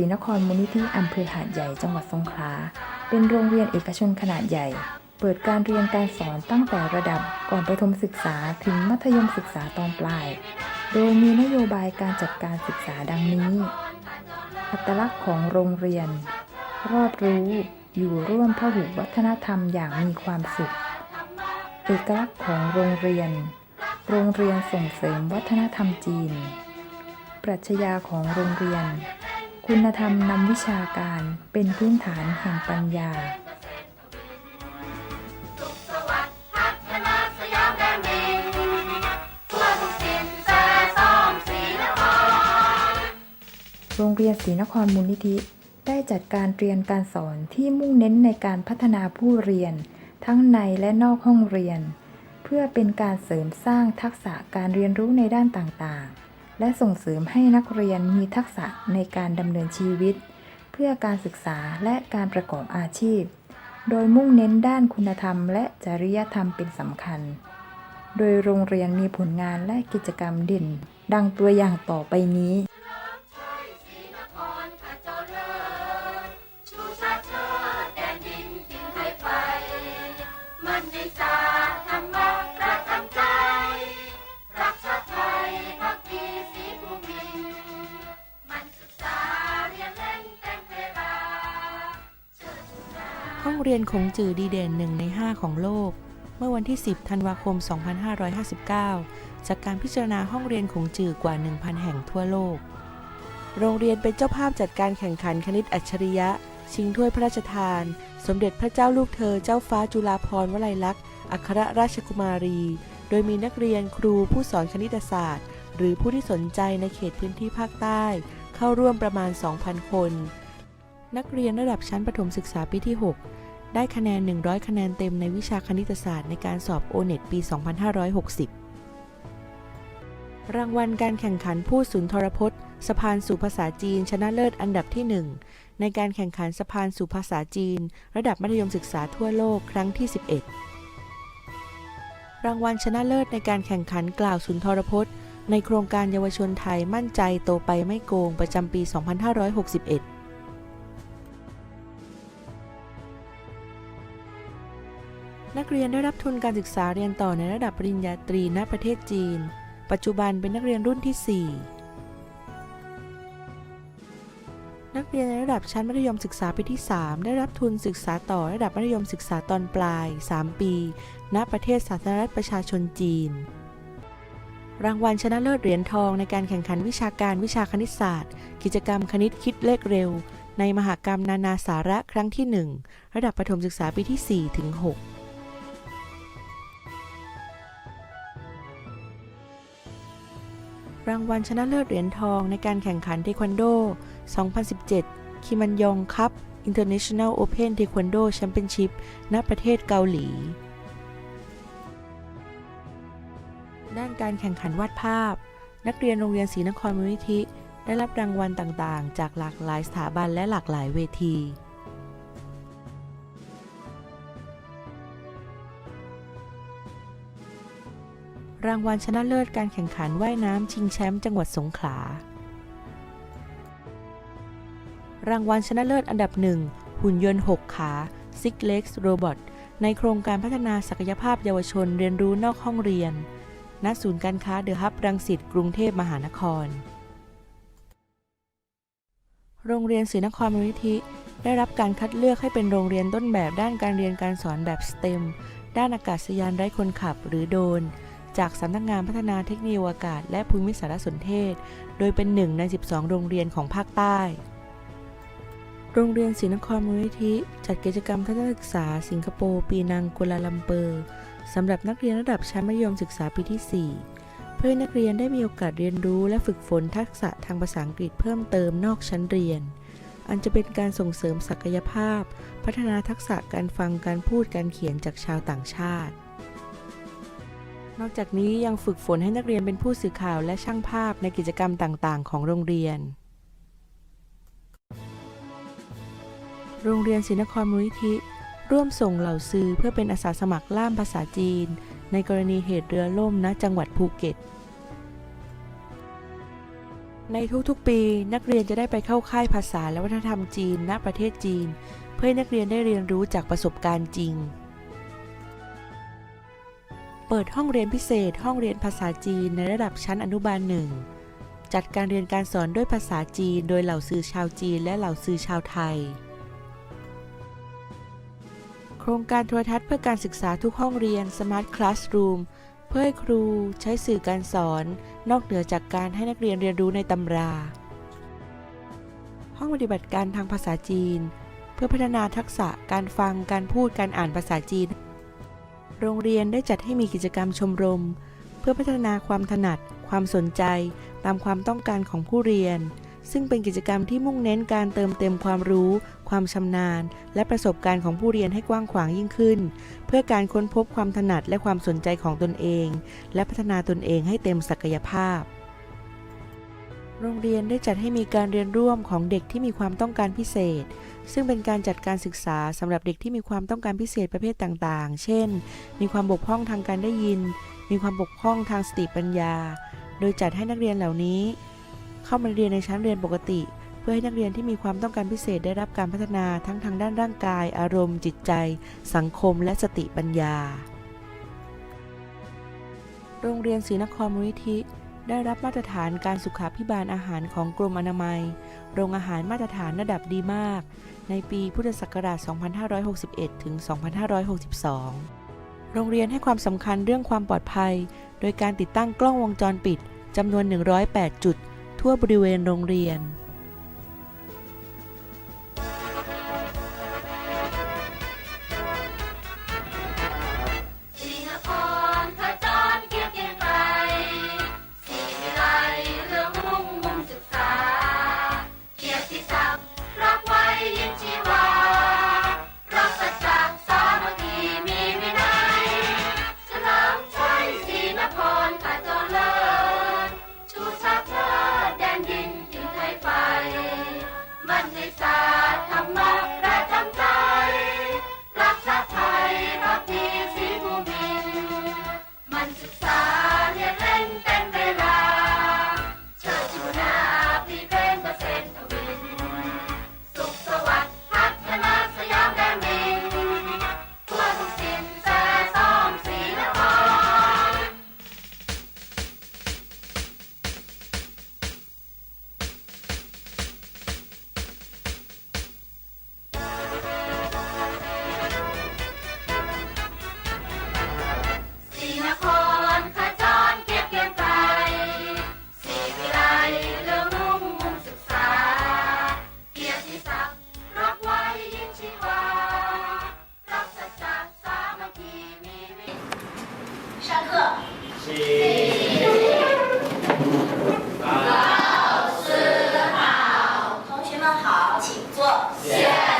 รียนศรีนครมูลนิธิอำเภอหาดใหญ่จังหวัดสงขลา เป็นโรงเรียนเอกชนขนาดใหญ่ เปิดการเรียนการสอนตั้งแต่ระดับก่อนประถมศึกษาถึงมัธยมศึกษาตอนปลาย โดยมีนโยบายการจัดการศึกษาดังนี้ อัตลักษณ์ของโรงเรียน รอบรู้อยู่ร่วมพหุวัฒนธรรมอย่างมีความสุข เอกลักษณ์ของโรงเรียน โรงเรียนส่งเสริมวัฒนธรรมจีน ปรัชญาของโรงเรียน คุณธรรมนำวิชาการเป็นพื้นฐานแห่งปัญญา โรงเรียนศรีนครมูลนิธิ ได้จัดการเรียนการสอนที่มุ่งเน้นในการพัฒนาผู้เรียน ทั้งในและนอกห้องเรียน เพื่อเป็นการเสริมสร้างทักษะการเรียนรู้ในด้านต่างๆ และส่งเสริมให้นักเรียนมีทักษะในการดำเนินชีวิต เพื่อการศึกษาและการประกอบอาชีพ โดยมุ่งเน้นด้านคุณธรรม และจริยธรรมเป็นสำคัญ โดยโรงเรียนมีผลงานและกิจกรรมเด่น ดังตัวอย่างต่อไปนี้ รียนคงจือดีเด่นหนึ่งใน 5 ของโลก เมื่อวันที่ 10 ธันวาคม 2559 จากการพิจารณาห้องเรียนคงจือกว่า 1,000 แห่งทั่วโลก โรงเรียนเป็นเจ้าภาพจัดการแข่งขันคณิตอัจฉริยะ ชิงถ้วยพระราชทาน สมเด็จพระเจ้าลูกเธอเจ้าฟ้าจุฬาภรณ์วลัยลักษณ์ อัครราชกุมารี โดยมีนักเรียนครูผู้สอนคณิตศาสตร์ หรือผู้ที่สนใจในเขตพื้นที่ภาคใต้ เข้าร่วมประมาณ 2,000 คน นักเรียนระดับชั้นประถมศึกษาปีที่ 6 ได้คะแนน 100 คะแนนเต็มในวิชาคณิตศาสตร์ในการสอบโอเน็ตปี 2560 รางวัลการแข่งขันผู้สุนทรพจน์ สะพานสู่ภาษาจีน ชนะเลิศอันดับที่ 1 ในการแข่งขันสะพานสู่ภาษาจีน ระดับมัธยมศึกษาทั่วโลกครั้งที่ 11 รางวัลชนะเลิศในการแข่งขันกล่าวสุนทรพจน์ ในโครงการเยาวชนไทยมั่นใจโตไปไม่โกงประจำปี 2561 เรียนได้รับทุนการศึกษาเรียนต่อในระดับปริญญาตรีณประเทศจีน ปัจจุบันเป็นนักเรียนรุ่นที่ 4 นักเรียนในระดับชั้นมัธยมศึกษาปีที่ 3 ได้รับทุนศึกษาต่อระดับมัธยมศึกษาตอนปลาย 3 ปี ณ ประเทศสาธารณรัฐประชาชนจีน รางวัลชนะเลิศเหรียญทองในการแข่งขันวิชาการวิชาคณิตศาสตร์ กิจกรรมคณิตคิดเลขเร็วในมหากรรมนานาสาระครั้งที่ 1 ระดับประถมศึกษาปีที่ 4 ถึง 6 รางวัลชนะเลิศเหรียญทองในการแข่งขันเทควันโด 2017 คิมันยองคัพ International Open Taekwondo Championship ณ ประเทศเกาหลี ด้านการแข่งขันวาดภาพ นักเรียนโรงเรียนศรีนครมูลนิธิ ได้รับรางวัลต่างๆ จากหลากหลายสถาบันและหลากหลายเวที รางวัลชนะเลิศการแข่งขันว่ายน้ำชิงแชมป์จังหวัดสงขลา รางวัลชนะเลิศอันดับหนึ่งหุ่นยนต์ 6 ขา Six Legs Robot ในโครงการพัฒนาศักยภาพเยาวชนเรียนรู้นอกห้องเรียน ณ ศูนย์การค้าเดอะฮับรังสิตกรุงเทพมหานคร โรงเรียนศรีนครมูลนิธิ ได้รับการคัดเลือกให้เป็นโรงเรียนต้นแบบด้านการเรียนการสอนแบบ STEM ด้านอากาศยานไร้คนขับหรือโดรน จากสำนักงานพัฒนาเทคโนโลยีอากาศ และภูมิสารสนเทศ โดยเป็นหนึ่งใน 12 โรงเรียนของภาคใต้ โรงเรียนศรีนครมูลนิธิ จัดกิจกรรมทัศนศึกษาสิงคโปร์ปีนังกัวลาลัมเปอร์สำหรับนักเรียนระดับชั้นมัธยมศึกษาปีที่ 4 เพื่อนักเรียนได้มีโอกาสเรียนรู้และฝึกฝนทักษะทางภาษาอังกฤษเพิ่มเติมนอกชั้นเรียน อันจะเป็นการส่งเสริมศักยภาพ พัฒนาทักษะการฟังการพูดการเขียนจากชาวต่างชาติ นอกจากนี้ยังฝึกฝนให้นักเรียนเป็นผู้สื่อข่าวและช่างภาพในกิจกรรมต่างๆ ของโรงเรียน โรงเรียนศรีนครมูลนิธิ ร่วมส่งเหล่าซื้อเพื่อเป็นอาสาสมัครล่ามภาษาจีน ในกรณีเหตุเรือล่มณจังหวัดภูเก็ต ในทุกๆ ปีนักเรียนจะได้ไปเข้าค่ายภาษาและวัฒนธรรมจีนณประเทศจีน เพื่อให้นักเรียนได้เรียนรู้จากประสบการณ์จริง เปิดห้องเรียนพิเศษ ห้องเรียนภาษาจีนในระดับชั้นอนุบาลหนึ่ง จัดการเรียนการสอนด้วยภาษาจีน โดยเหล่าสื่อชาวจีนและเหล่าสื่อชาวไทย โครงการโทรทัศน์เพื่อการศึกษาทุกห้องเรียน Smart Classroom เพื่อให้ครูใช้สื่อการสอน นอกเหนือจากการให้นักเรียนเรียนรู้ในตำรา ห้องปฏิบัติการทางภาษาจีน เพื่อพัฒนาทักษะการฟังการพูดการอ่านภาษาจีน โรงเรียนได้จัดให้มีกิจกรรมชมรม เพื่อพัฒนาความถนัด ความสนใจ ตามความต้องการของผู้เรียน ซึ่งเป็นกิจกรรมที่มุ่งเน้นการเติมเต็มความรู้ ความชำนาญ และประสบการณ์ของผู้เรียนให้กว้างขวางยิ่งขึ้น เพื่อการค้นพบความถนัดและความสนใจของตนเอง และพัฒนาตนเองให้เต็มศักยภาพ โรงเรียนได้จัดให้มีการเรียนร่วมของเด็กที่มีความต้องการพิเศษ ซึ่งเป็นการจัดการศึกษาสำหรับเด็กที่มีความต้องการพิเศษประเภทต่างๆ เช่น มีความบกพร่องทางการได้ยิน มีความบกพร่องทางสติปัญญา โดยจัดให้นักเรียนเหล่านี้ เข้ามาเรียนในชั้นเรียนปกติ เพื่อให้นักเรียนที่มีความต้องการพิเศษได้รับการพัฒนาทั้งทางด้านร่างกาย อารมณ์ จิตใจ สังคม และสติปัญญา โรงเรียนศรีนครมูลนิธิ ได้รับมาตรฐานการสุขาพิบาลอาหารของกรมอนามัย โรงอาหารมาตรฐานระดับดีมาก ในปีพุทธศักราช 2561 ถึง 2562 โรงเรียนให้ความสำคัญเรื่องความปลอดภัย โดยการติดตั้งกล้องวงจรปิดจำนวน 108 จุด ทั่วบริเวณโรงเรียน มันใ们好，请坐。谢。